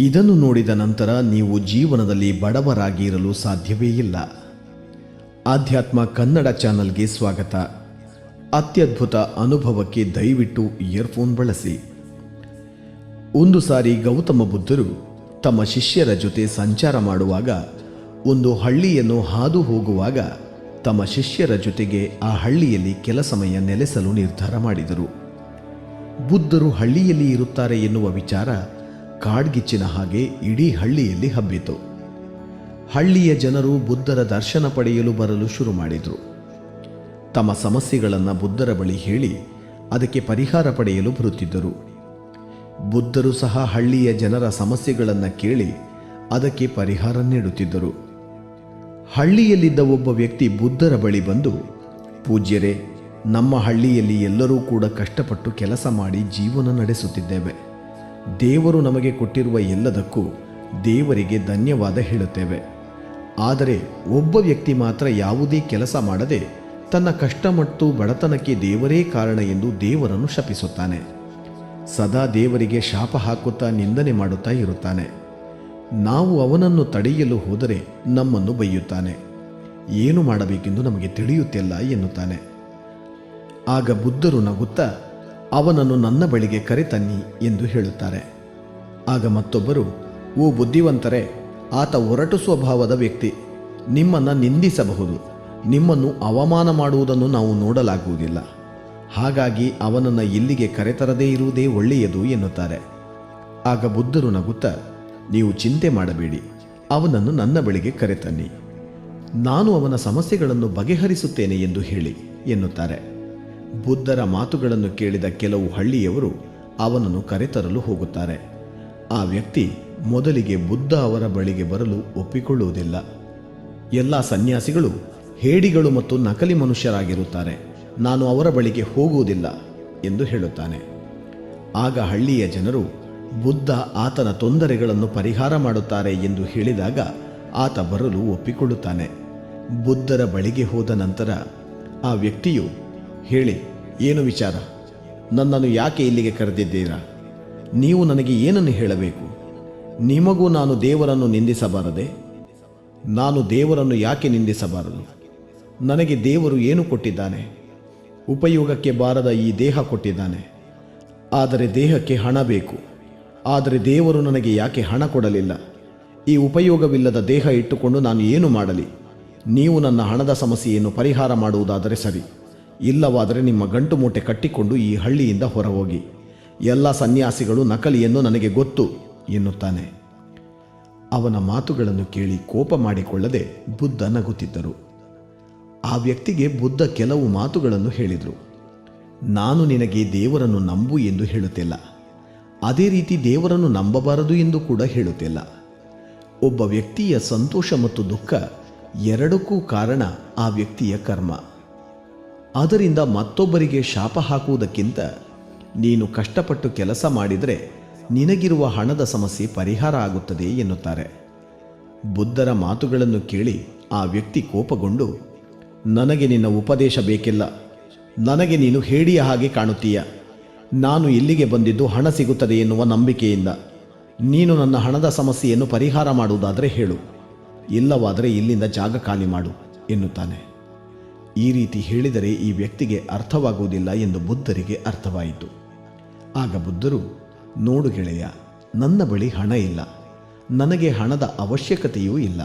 ಇದನ್ನು ನೋಡಿದ ನಂತರ ನೀವು ಜೀವನದಲ್ಲಿ ಬಡವರಾಗಿ ಇರಲು ಸಾಧ್ಯವೇ ಇಲ್ಲ. ಆಧ್ಯಾತ್ಮ ಕನ್ನಡ ಚಾನಲ್ಗೆ ಸ್ವಾಗತ. ಅತ್ಯದ್ಭುತ ಅನುಭವಕ್ಕೆ ದಯವಿಟ್ಟು ಇಯರ್ಫೋನ್ ಬಳಸಿ. ಒಂದು ಸಾರಿ ಗೌತಮ ಬುದ್ಧರು ತಮ್ಮ ಶಿಷ್ಯರ ಜೊತೆ ಸಂಚಾರ ಮಾಡುವಾಗ, ಒಂದು ಹಳ್ಳಿಯನ್ನು ಹಾದು ಹೋಗುವಾಗ ತಮ್ಮ ಶಿಷ್ಯರ ಜೊತೆಗೆ ಆ ಹಳ್ಳಿಯಲ್ಲಿ ಕೆಲ ಸಮಯ ನೆಲೆಸಲು ನಿರ್ಧಾರ ಮಾಡಿದರು. ಬುದ್ಧರು ಹಳ್ಳಿಯಲ್ಲಿ ಇರುತ್ತಾರೆ ಎನ್ನುವ ವಿಚಾರ ಕಾಡ್ಗಿಚ್ಚಿನ ಹಾಗೆ ಇಡೀ ಹಳ್ಳಿಯಲ್ಲಿ ಹಬ್ಬಿತು. ಹಳ್ಳಿಯ ಜನರು ಬುದ್ಧರ ದರ್ಶನ ಪಡೆಯಲು ಬರಲು ಶುರು ಮಾಡಿದರು. ತಮ್ಮ ಸಮಸ್ಯೆಗಳನ್ನು ಬುದ್ಧರ ಬಳಿ ಹೇಳಿ ಅದಕ್ಕೆ ಪರಿಹಾರ ಪಡೆಯಲು ಬರುತ್ತಿದ್ದರು. ಬುದ್ಧರು ಸಹ ಹಳ್ಳಿಯ ಜನರ ಸಮಸ್ಯೆಗಳನ್ನು ಕೇಳಿ ಅದಕ್ಕೆ ಪರಿಹಾರ ನೀಡುತ್ತಿದ್ದರು. ಹಳ್ಳಿಯಲ್ಲಿದ್ದ ಒಬ್ಬ ವ್ಯಕ್ತಿ ಬುದ್ಧರ ಬಳಿ ಬಂದು, ಪೂಜ್ಯರೇ, ನಮ್ಮ ಹಳ್ಳಿಯಲ್ಲಿ ಎಲ್ಲರೂ ಕೂಡ ಕಷ್ಟಪಟ್ಟು ಕೆಲಸ ಮಾಡಿ ಜೀವನ ನಡೆಸುತ್ತಿದ್ದೇವೆ. ದೇವರು ನಮಗೆ ಕೊಟ್ಟಿರುವ ಎಲ್ಲದಕ್ಕೂ ದೇವರಿಗೆ ಧನ್ಯವಾದ ಹೇಳುತ್ತೇವೆ. ಆದರೆ ಒಬ್ಬ ವ್ಯಕ್ತಿ ಮಾತ್ರ ಯಾವುದೇ ಕೆಲಸ ಮಾಡದೆ ತನ್ನ ಕಷ್ಟ ಮತ್ತು ಬಡತನಕ್ಕೆ ದೇವರೇ ಕಾರಣ ಎಂದು ದೇವರನ್ನು ಶಪಿಸುತ್ತಾನೆ. ಸದಾ ದೇವರಿಗೆ ಶಾಪ ಹಾಕುತ್ತಾ ನಿಂದನೆ ಮಾಡುತ್ತಾ ಇರುತ್ತಾನೆ. ನಾವು ಅವನನ್ನು ತಡೆಯಲು ಹೋದರೆ ನಮ್ಮನ್ನು ಬೈಯುತ್ತಾನೆ. ಏನು ಮಾಡಬೇಕೆಂದು ನಮಗೆ ತಿಳಿಯುತ್ತಿಲ್ಲ ಎನ್ನುತ್ತಾನೆ. ಆಗ ಬುದ್ಧರು ನಗುತ್ತಾ ಅವನನ್ನು ನನ್ನ ಬಳಿಗೆ ಕರೆತನ್ನಿ ಎಂದು ಹೇಳುತ್ತಾರೆ. ಆಗ ಮತ್ತೊಬ್ಬರು, ಓ ಬುದ್ಧಿವಂತರೇ, ಆತ ಒರಟು ಸ್ವಭಾವದ ವ್ಯಕ್ತಿ, ನಿಮ್ಮನ್ನು ನಿಂದಿಸಬಹುದು. ನಿಮ್ಮನ್ನು ಅವಮಾನ ಮಾಡುವುದನ್ನು ನಾವು ನೋಡಲಾಗುವುದಿಲ್ಲ. ಹಾಗಾಗಿ ಅವನನ್ನು ಇಲ್ಲಿಗೆ ಕರೆತರದೇ ಇರುವುದೇ ಒಳ್ಳೆಯದು ಎನ್ನುತ್ತಾರೆ. ಆಗ ಬುದ್ಧರು ನಗುತ್ತಾ, ನೀವು ಚಿಂತೆ ಮಾಡಬೇಡಿ, ಅವನನ್ನು ನನ್ನ ಬಳಿಗೆ ಕರೆತನ್ನಿ. ನಾನು ಅವನ ಸಮಸ್ಯೆಗಳನ್ನು ಬಗೆಹರಿಸುತ್ತೇನೆ ಎಂದು ಹೇಳಿ ಎನ್ನುತ್ತಾರೆ. ಬುದ್ಧರ ಮಾತುಗಳನ್ನು ಕೇಳಿದ ಕೆಲವು ಹಳ್ಳಿಯವರು ಅವನನ್ನು ಕರೆತರಲು ಹೋಗುತ್ತಾರೆ. ಆ ವ್ಯಕ್ತಿ ಮೊದಲಿಗೆ ಬುದ್ಧ ಅವರ ಬಳಿಗೆ ಬರಲು ಒಪ್ಪಿಕೊಳ್ಳುವುದಿಲ್ಲ. ಎಲ್ಲ ಸನ್ಯಾಸಿಗಳು ಹೇಡಿಗಳು ಮತ್ತು ನಕಲಿ ಮನುಷ್ಯರಾಗಿರುತ್ತಾರೆ. ನಾನು ಅವರ ಬಳಿಗೆ ಹೋಗುವುದಿಲ್ಲ ಎಂದು ಹೇಳುತ್ತಾನೆ. ಆಗ ಹಳ್ಳಿಯ ಜನರು ಬುದ್ಧ ಆತನ ತೊಂದರೆಗಳನ್ನು ಪರಿಹಾರ ಮಾಡುತ್ತಾರೆ ಎಂದು ಹೇಳಿದಾಗ ಆತ ಬರಲು ಒಪ್ಪಿಕೊಳ್ಳುತ್ತಾನೆ. ಬುದ್ಧರ ಬಳಿಗೆ ಹೋದ ನಂತರ ಆ ವ್ಯಕ್ತಿಯು ಹೇಳಿ, ಏನು ವಿಚಾರ? ನನ್ನನ್ನು ಯಾಕೆ ಇಲ್ಲಿಗೆ ಕರೆದಿದ್ದೀರಾ? ನೀವು ನನಗೆ ಏನನ್ನು ಹೇಳಬೇಕು? ನಿಮಗೂ ನಾನು ದೇವರನ್ನು ನಿಂದಿಸಬಾರದೆ? ನಾನು ದೇವರನ್ನು ಯಾಕೆ ನಿಂದಿಸಬಾರದು? ನನಗೆ ದೇವರು ಏನು ಕೊಟ್ಟಿದ್ದಾನೆ? ಉಪಯೋಗಕ್ಕೆ ಬಾರದ ಈ ದೇಹ ಕೊಟ್ಟಿದ್ದಾನೆ. ಆದರೆ ದೇಹಕ್ಕೆ ಹಣ ಬೇಕು. ಆದರೆ ದೇವರು ನನಗೆ ಯಾಕೆ ಹಣ ಕೊಡಲಿಲ್ಲ? ಈ ಉಪಯೋಗವಿಲ್ಲದ ದೇಹ ಇಟ್ಟುಕೊಂಡು ನಾನು ಏನು ಮಾಡಲಿ? ನೀವು ನನ್ನ ಹಣದ ಸಮಸ್ಯೆಯನ್ನು ಪರಿಹಾರ ಮಾಡುವುದಾದರೆ ಸರಿ. ಇಲ್ಲವಾದರೆ ನಿಮ್ಮ ಗಂಟು ಮೂಟೆ ಕಟ್ಟಿಕೊಂಡು ಈ ಹಳ್ಳಿಯಿಂದ ಹೊರಹೋಗಿ. ಎಲ್ಲ ಸನ್ಯಾಸಿಗಳು ನಕಲಿಯನ್ನು ನನಗೆ ಗೊತ್ತು ಎನ್ನುತ್ತಾನೆ. ಅವನ ಮಾತುಗಳನ್ನು ಕೇಳಿ ಕೋಪ ಮಾಡಿಕೊಳ್ಳದೆ ಬುದ್ಧ ನಗುತ್ತಿದ್ದರು. ಆ ವ್ಯಕ್ತಿಗೆ ಬುದ್ಧ ಕೆಲವು ಮಾತುಗಳನ್ನು ಹೇಳಿದರು. ನಾನು ನಿನಗೆ ದೇವರನ್ನು ನಂಬು ಎಂದು ಹೇಳುತ್ತಿಲ್ಲ. ಅದೇ ರೀತಿ ದೇವರನ್ನು ನಂಬಬಾರದು ಎಂದು ಕೂಡ ಹೇಳುತ್ತಿಲ್ಲ. ಒಬ್ಬ ವ್ಯಕ್ತಿಯ ಸಂತೋಷ ಮತ್ತು ದುಃಖ ಎರಡಕ್ಕೂ ಕಾರಣ ಆ ವ್ಯಕ್ತಿಯ ಕರ್ಮ. ಅದರಿಂದ ಮತ್ತೊಬ್ಬರಿಗೆ ಶಾಪ ಹಾಕುವುದಕ್ಕಿಂತ ನೀನು ಕಷ್ಟಪಟ್ಟು ಕೆಲಸ ಮಾಡಿದರೆ ನಿನಗಿರುವ ಹಣದ ಸಮಸ್ಯೆ ಪರಿಹಾರ ಆಗುತ್ತದೆ ಎನ್ನುತ್ತಾರೆ. ಬುದ್ಧರ ಮಾತುಗಳನ್ನು ಕೇಳಿ ಆ ವ್ಯಕ್ತಿ ಕೋಪಗೊಂಡು, ನನಗೆ ನಿನ್ನ ಉಪದೇಶ ಬೇಕಿಲ್ಲ. ನನಗೆ ನೀನು ಹೇಡಿಯ ಹಾಗೆ ಕಾಣುತ್ತೀಯ. ನಾನು ಇಲ್ಲಿಗೆ ಬಂದಿದ್ದು ಹಣ ಸಿಗುತ್ತದೆ ಎನ್ನುವ ನಂಬಿಕೆಯಿಂದ. ನೀನು ನನ್ನ ಹಣದ ಸಮಸ್ಯೆಯನ್ನು ಪರಿಹಾರ ಮಾಡುವುದಾದರೆ ಹೇಳು. ಇಲ್ಲವಾದರೆ ಇಲ್ಲಿಂದ ಜಾಗ ಖಾಲಿ ಮಾಡು ಎನ್ನುತ್ತಾನೆ. ಈ ರೀತಿ ಹೇಳಿದರೆ ಈ ವ್ಯಕ್ತಿಗೆ ಅರ್ಥವಾಗುವುದಿಲ್ಲ ಎಂದು ಬುದ್ಧರಿಗೆ ಅರ್ಥವಾಯಿತು. ಆಗ ಬುದ್ಧರು, ನೋಡು ಗೆಳೆಯ, ನನ್ನ ಬಳಿ ಹಣ ಇಲ್ಲ. ನನಗೆ ಹಣದ ಅವಶ್ಯಕತೆಯೂ ಇಲ್ಲ.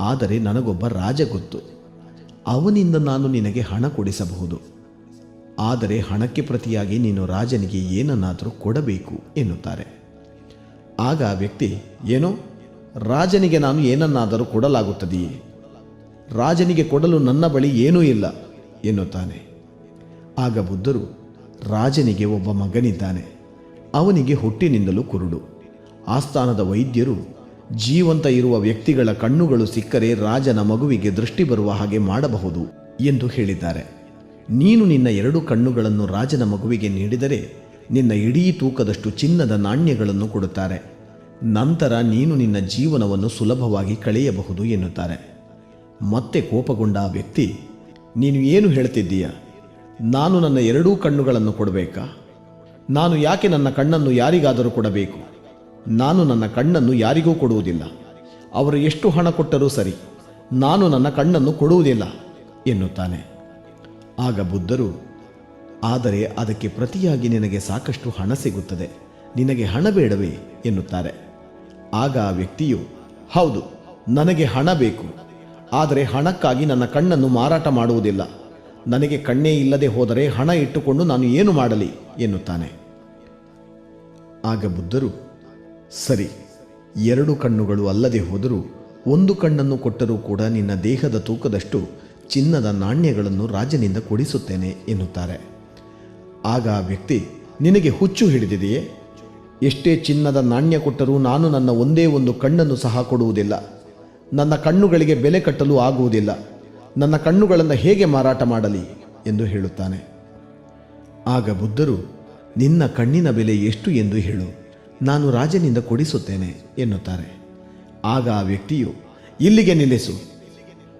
ಆದರೆ ನನಗೊಬ್ಬ ರಾಜ ಗೊತ್ತು. ಅವನಿಂದ ನಾನು ನಿನಗೆ ಹಣ ಕೊಡಿಸಬಹುದು. ಆದರೆ ಹಣಕ್ಕೆ ಪ್ರತಿಯಾಗಿ ನೀನು ರಾಜನಿಗೆ ಏನನ್ನಾದರೂ ಕೊಡಬೇಕು ಎನ್ನುತ್ತಾರೆ. ಆಗ ವ್ಯಕ್ತಿ, ಏನೋ, ರಾಜನಿಗೆ ನಾನು ಏನನ್ನಾದರೂ ಕೊಡಲಾಗುತ್ತದೆಯೇ? ರಾಜನಿಗೆ ಕೊಡಲು ನನ್ನ ಬಳಿ ಏನೂ ಇಲ್ಲ ಎನ್ನುತ್ತಾನೆ. ಆಗ ಬುದ್ಧರು ರಾಜನಿಗೆ ಒಬ್ಬ ಮಗನಿದ್ದಾನೆ. ಅವನಿಗೆ ಹುಟ್ಟಿನಿಂದಲೂ ಕುರುಡು. ಆಸ್ಥಾನದ ವೈದ್ಯರು ಜೀವಂತ ಇರುವ ವ್ಯಕ್ತಿಗಳ ಕಣ್ಣುಗಳು ಸಿಕ್ಕರೆ ರಾಜನ ಮಗುವಿಗೆ ದೃಷ್ಟಿ ಬರುವ ಹಾಗೆ ಮಾಡಬಹುದು ಎಂದು ಹೇಳಿದ್ದಾರೆ. ನೀನು ನಿನ್ನ ಎರಡು ಕಣ್ಣುಗಳನ್ನು ರಾಜನ ಮಗುವಿಗೆ ನೀಡಿದರೆ ನಿನ್ನ ಇಡೀ ತೂಕದಷ್ಟು ಚಿನ್ನದ ನಾಣ್ಯಗಳನ್ನು ಕೊಡುತ್ತಾರೆ. ನಂತರ ನೀನು ನಿನ್ನ ಜೀವನವನ್ನು ಸುಲಭವಾಗಿ ಕಳೆಯಬಹುದು ಎನ್ನುತ್ತಾರೆ. ಮತ್ತೆ ಕೋಪಗೊಂಡ ಆ ವ್ಯಕ್ತಿ, ನೀನು ಏನು ಹೇಳ್ತಿದ್ದೀಯ? ನಾನು ನನ್ನ ಎರಡೂ ಕಣ್ಣುಗಳನ್ನು ಕೊಡಬೇಕಾ? ನಾನು ಯಾಕೆ ನನ್ನ ಕಣ್ಣನ್ನು ಯಾರಿಗಾದರೂ ಕೊಡಬೇಕು? ನಾನು ನನ್ನ ಕಣ್ಣನ್ನು ಯಾರಿಗೂ ಕೊಡುವುದಿಲ್ಲ. ಅವರು ಎಷ್ಟು ಹಣ ಕೊಟ್ಟರೂ ಸರಿ, ನಾನು ನನ್ನ ಕಣ್ಣನ್ನು ಕೊಡುವುದಿಲ್ಲ ಎನ್ನುತ್ತಾನೆ. ಆಗ ಬುದ್ಧರು, ಆದರೆ ಅದಕ್ಕೆ ಪ್ರತಿಯಾಗಿ ನಿನಗೆ ಸಾಕಷ್ಟು ಹಣ ಸಿಗುತ್ತದೆ, ನಿನಗೆ ಹಣ ಬೇಡವೇ ಎನ್ನುತ್ತಾರೆ. ಆಗ ಆ ವ್ಯಕ್ತಿಯು, ಹೌದು, ನನಗೆ ಹಣ ಬೇಕು. ಆದರೆ ಹಣಕ್ಕಾಗಿ ನನ್ನ ಕಣ್ಣನ್ನು ಮಾರಾಟ ಮಾಡುವುದಿಲ್ಲ. ನನಗೆ ಕಣ್ಣೇ ಇಲ್ಲದೆ ಹೋದರೆ ಹಣ ಇಟ್ಟುಕೊಂಡು ನಾನು ಏನು ಮಾಡಲಿ ಎನ್ನುತ್ತಾನೆ. ಆಗ ಬುದ್ಧರು, ಸರಿ, ಎರಡು ಕಣ್ಣುಗಳು ಅಲ್ಲದೆ ಹೋದರೂ ಒಂದು ಕಣ್ಣನ್ನು ಕೊಟ್ಟರೂ ಕೂಡ ನಿನ್ನ ದೇಹದ ತೂಕದಷ್ಟು ಚಿನ್ನದ ನಾಣ್ಯಗಳನ್ನು ರಾಜನಿಂದ ಕೊಡಿಸುತ್ತೇನೆ ಎನ್ನುತ್ತಾರೆ. ಆಗ ಆ ವ್ಯಕ್ತಿ, ನಿನಗೆ ಹುಚ್ಚು ಹಿಡಿದಿದೆಯೇ? ಎಷ್ಟೇ ಚಿನ್ನದ ನಾಣ್ಯ ಕೊಟ್ಟರೂ ನಾನು ನನ್ನ ಒಂದೇ ಒಂದು ಕಣ್ಣನ್ನು ಸಹ ಕೊಡುವುದಿಲ್ಲ. ನನ್ನ ಕಣ್ಣುಗಳಿಗೆ ಬೆಲೆ ಕಟ್ಟಲು ಆಗುವುದಿಲ್ಲ. ನನ್ನ ಕಣ್ಣುಗಳನ್ನು ಹೇಗೆ ಮಾರಾಟ ಮಾಡಲಿ? ಎಂದು ಹೇಳುತ್ತಾನೆ. ಆಗ ಬುದ್ಧರು, ನಿನ್ನ ಕಣ್ಣಿನ ಬೆಲೆ ಎಷ್ಟು ಎಂದು ಹೇಳು. ನಾನು ರಾಜನಿಂದ ಕೊಡಿಸುತ್ತೇನೆ, ಎನ್ನುತ್ತಾರೆ. ಆಗ ಆ ವ್ಯಕ್ತಿಯು, ಇಲ್ಲಿಗೆ ನಿಲ್ಲಿಸು.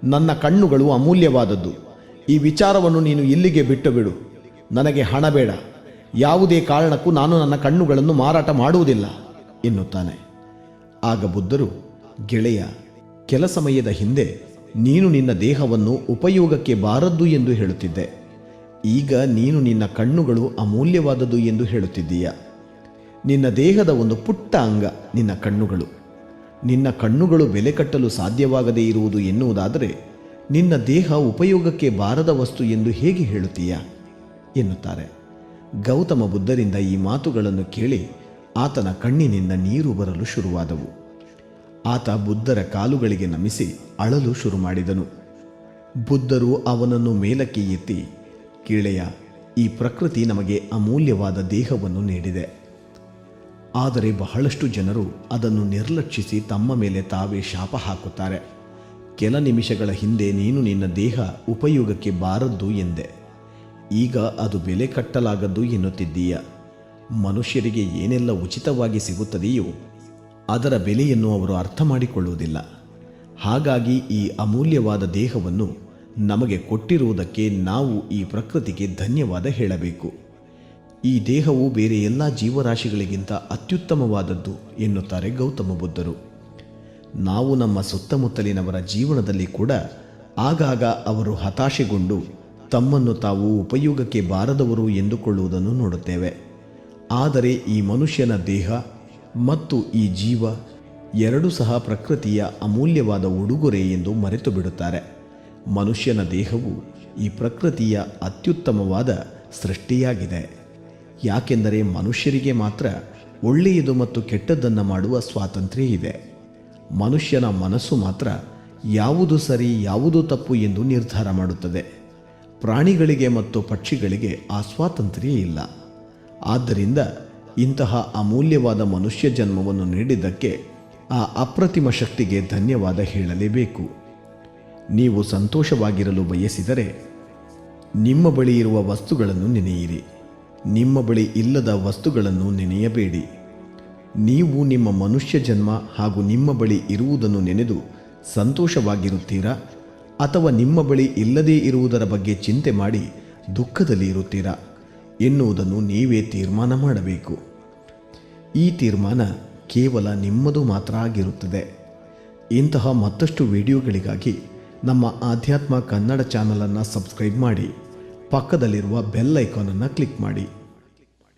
ನನ್ನ ಕಣ್ಣುಗಳು ಅಮೂಲ್ಯವಾದದ್ದು. ಈ ವಿಚಾರವನ್ನು ನೀನು ಇಲ್ಲಿಗೆ ಬಿಟ್ಟು ಬಿಡು ನನಗೆ ಹಣ ಬೇಡ. ಯಾವುದೇ ಕಾರಣಕ್ಕೂ ನಾನು ನನ್ನ ಕಣ್ಣುಗಳನ್ನು ಮಾರಾಟ ಮಾಡುವುದಿಲ್ಲ, ಎನ್ನುತ್ತಾನೆ. ಆಗ ಬುದ್ಧರು, ಗೆಳೆಯ ಕೆಲ ಸಮಯದ ಹಿಂದೆ ನೀನು ನಿನ್ನ ದೇಹವನ್ನು ಉಪಯೋಗಕ್ಕೆ ಬಾರದ್ದು ಎಂದು ಹೇಳುತ್ತಿದ್ದೆ. ಈಗ ನೀನು ನಿನ್ನ ಕಣ್ಣುಗಳು ಅಮೂಲ್ಯವಾದದ್ದು ಎಂದು ಹೇಳುತ್ತಿದ್ದೀಯ. ನಿನ್ನ ದೇಹದ ಒಂದು ಪುಟ್ಟ ಅಂಗ ನಿನ್ನ ಕಣ್ಣುಗಳು. ನಿನ್ನ ಕಣ್ಣುಗಳು ಬೆಲೆ ಕಟ್ಟಲು ಸಾಧ್ಯವಾಗದೇ ಇರುವುದು ಎನ್ನುವುದಾದರೆ ನಿನ್ನ ದೇಹ ಉಪಯೋಗಕ್ಕೆ ಬಾರದ ವಸ್ತು ಎಂದು ಹೇಗೆ ಹೇಳುತ್ತೀಯ? ಎನ್ನುತ್ತಾರೆ. ಗೌತಮ ಬುದ್ಧರಿಂದ ಈ ಮಾತುಗಳನ್ನು ಕೇಳಿ ಆತನ ಕಣ್ಣಿನಿಂದ ನೀರು ಬರಲು ಶುರುವಾದವು. ಆತ ಬುದ್ಧರ ಕಾಲುಗಳಿಗೆ ನಮಿಸಿ ಅಳಲು ಶುರು ಮಾಡಿದನು ಬುದ್ಧರು ಅವನನ್ನು ಮೇಲಕ್ಕೆ ಎತ್ತಿ ಕೀಳೆಯ ಈ ಪ್ರಕೃತಿ ನಮಗೆ ಅಮೂಲ್ಯವಾದ ದೇಹವನ್ನು ನೀಡಿದೆ. ಆದರೆ ಬಹಳಷ್ಟು ಜನರು ಅದನ್ನು ನಿರ್ಲಕ್ಷಿಸಿ ತಮ್ಮ ಮೇಲೆ ತಾವೇ ಶಾಪ ಹಾಕುತ್ತಾರೆ. ಕೆಲ ನಿಮಿಷಗಳ ಹಿಂದೆ ನೀನು ನಿನ್ನ ದೇಹ ಉಪಯೋಗಕ್ಕೆ ಬಾರದ್ದು ಎಂದೆ. ಈಗ ಅದು ಬೆಲೆ ಕಟ್ಟಲಾಗದ್ದು ಎನ್ನುತ್ತಿದ್ದೀಯ. ಮನುಷ್ಯರಿಗೆ ಏನೆಲ್ಲ ಉಚಿತವಾಗಿ ಸಿಗುತ್ತದೆಯೋ ಅದರ ಬೆಲೆಯನ್ನು ಅವರು ಅರ್ಥ ಮಾಡಿಕೊಳ್ಳುವುದಿಲ್ಲ ಹಾಗಾಗಿ ಈ ಅಮೂಲ್ಯವಾದ ದೇಹವನ್ನು ನಮಗೆ ಕೊಟ್ಟಿರುವುದಕ್ಕೆ ನಾವು ಈ ಪ್ರಕೃತಿಗೆ ಧನ್ಯವಾದ ಹೇಳಬೇಕು. ಈ ದೇಹವು ಬೇರೆ ಎಲ್ಲ ಜೀವರಾಶಿಗಳಿಗಿಂತ ಅತ್ಯುತ್ತಮವಾದದ್ದು ಎನ್ನುತ್ತಾರೆ ಗೌತಮ ಬುದ್ಧರು. ನಾವು ನಮ್ಮ ಸುತ್ತಮುತ್ತಲಿನವರ ಜೀವನದಲ್ಲಿ ಕೂಡ ಆಗಾಗ ಅವರು ಹತಾಶೆಗೊಂಡು ತಮ್ಮನ್ನು ತಾವು ಉಪಯೋಗಕ್ಕೆ ಬಾರದವರು ಎಂದುಕೊಳ್ಳುವುದನ್ನು ನೋಡುತ್ತೇವೆ. ಆದರೆ ಈ ಮನುಷ್ಯನ ದೇಹ ಮತ್ತು ಈ ಜೀವ ಎರಡು ಸಹ ಪ್ರಕೃತಿಯ ಅಮೂಲ್ಯವಾದ ಉಡುಗೊರೆ ಎಂದು ಮರೆತು ಬಿಡುತ್ತಾರೆ ಮನುಷ್ಯನ ದೇಹವು ಈ ಪ್ರಕೃತಿಯ ಅತ್ಯುತ್ತಮವಾದ ಸೃಷ್ಟಿಯಾಗಿದೆ. ಯಾಕೆಂದರೆ ಮನುಷ್ಯರಿಗೆ ಮಾತ್ರ ಒಳ್ಳೆಯದು ಮತ್ತು ಕೆಟ್ಟದ್ದನ್ನು ಮಾಡುವ ಸ್ವಾತಂತ್ರ್ಯ ಇದೆ. ಮನುಷ್ಯನ ಮನಸ್ಸು ಮಾತ್ರ ಯಾವುದು ಸರಿ, ಯಾವುದು ತಪ್ಪು ಎಂದು ನಿರ್ಧಾರ ಮಾಡುತ್ತದೆ. ಪ್ರಾಣಿಗಳಿಗೆ ಮತ್ತು ಪಕ್ಷಿಗಳಿಗೆ ಆ ಸ್ವಾತಂತ್ರ್ಯ ಇಲ್ಲ. ಆದ್ದರಿಂದ ಇಂತಹ ಅಮೂಲ್ಯವಾದ ಮನುಷ್ಯ ಜನ್ಮವನ್ನು ನೀಡಿದ್ದಕ್ಕೆ ಆ ಅಪ್ರತಿಮ ಶಕ್ತಿಗೆ ಧನ್ಯವಾದ ಹೇಳಲೇಬೇಕು. ನೀವು ಸಂತೋಷವಾಗಿರಲು ಬಯಸಿದರೆ ನಿಮ್ಮ ಬಳಿ ಇರುವ ವಸ್ತುಗಳನ್ನು ನೆನೆಯಿರಿ. ನಿಮ್ಮ ಬಳಿ ಇಲ್ಲದ ವಸ್ತುಗಳನ್ನು ನೆನೆಯಬೇಡಿ. ನೀವು ನಿಮ್ಮ ಮನುಷ್ಯ ಜನ್ಮ ಹಾಗೂ ನಿಮ್ಮ ಬಳಿ ಇರುವುದನ್ನು ನೆನೆದು ಸಂತೋಷವಾಗಿರುತ್ತೀರಾ? ಅಥವಾ ನಿಮ್ಮ ಬಳಿ ಇಲ್ಲದೇ ಇರುವುದರ ಬಗ್ಗೆ ಚಿಂತೆ ಮಾಡಿ ದುಃಖದಲ್ಲಿ ಇರುತ್ತೀರಾ ಎನ್ನುವುದನ್ನು ನೀವೇ ತೀರ್ಮಾನ ಮಾಡಬೇಕು. ಈ ತೀರ್ಮಾನ ಕೇವಲ ನಿಮ್ಮದು ಮಾತ್ರ ಆಗಿರುತ್ತದೆ. ಇಂತಹ ಮತ್ತಷ್ಟು ವಿಡಿಯೋಗಳಿಗಾಗಿ ನಮ್ಮ ಆಧ್ಯಾತ್ಮ ಕನ್ನಡ ಚಾನಲನ್ನು ಸಬ್ಸ್ಕ್ರೈಬ್ ಮಾಡಿ, ಪಕ್ಕದಲ್ಲಿರುವ ಬೆಲ್ ಐಕಾನನ್ನು ಕ್ಲಿಕ್ ಮಾಡಿ.